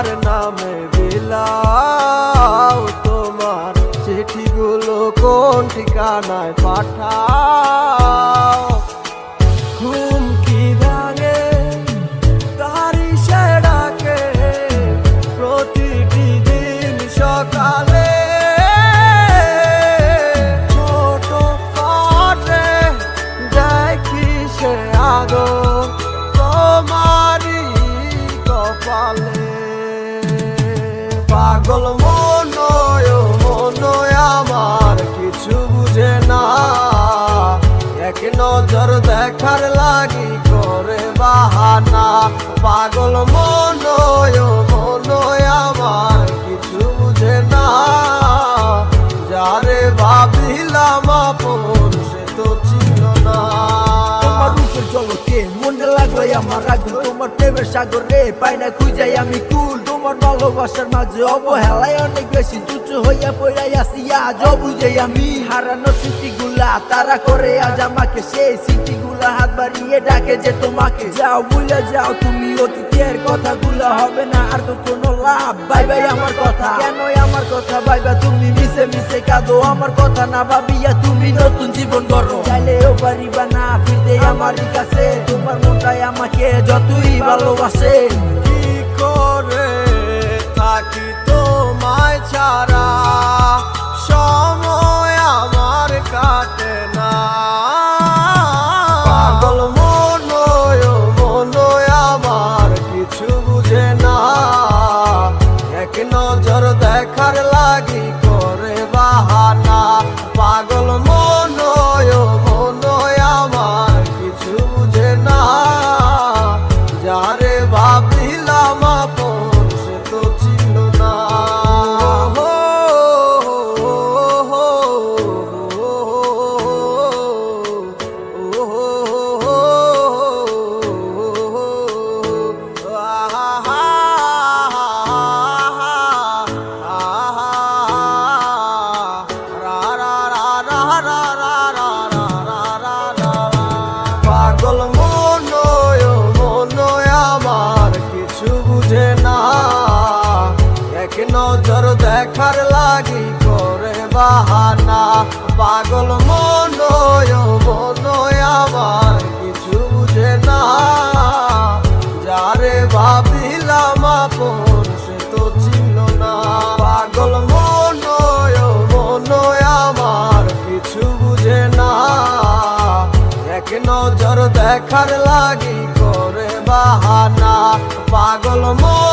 তোমার নামে বিলাও তোমার চিঠিগুলো কোন ঠিকানায় পাঠা পাগল মনয় মনয় আমার কিছু বুঝে না। এক নজর দেখার লাগি করে বাহানা। পাগল মনয় জগতে মনে লাগল আমার আগুন, তোমার প্রেমের সাগরে পাই না খুঁজাই আমি কুল। তোমার ভালোবাসার মাঝে অবহেলায় অনেক বেশি তুচ্ছ হইয়া পড়াই আসি, আজ বুঝাই আমি হারানো স্মৃতি গুলা, তারা করে আজ আমাকে। সেই স্মৃতি গুলা হাত বাড়িয়ে ডাকে যে তোমাকে। যাও ভুলে যাও, তুমি অতীতের কথাগুলো হবে না, আর তো কোনো লাভ। বাই বাই আমার কথা। কেন আমার কথা? ভাইবা তুমি মিশে মিশে কাঁদো। আমার কথা না ভাবিয়া তুমি নতুন জীবন গড়ো। চাইলেও পারিবা না ফিরতে আমারই কাছে। তোমার মনটাই আমাকে যতই ভালোবাসে। কি করে থাকি তোমায় ছাড়া? দেখার লাগি নজর দেখার লাগি করে বাহানা। পাগল মনয় মনয় আমার কিছু বুঝে না। যারে ভাবিলাম আপন, সে তো ছিল না। পাগল মনয় মনয় আমার কিছু বুঝে না। এক নজর দেখার লাগি করে বাহানা। পাগল মনয়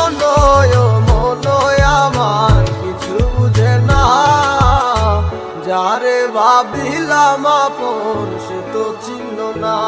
যারে ভাবিলাম আপন সে তো ছিল না।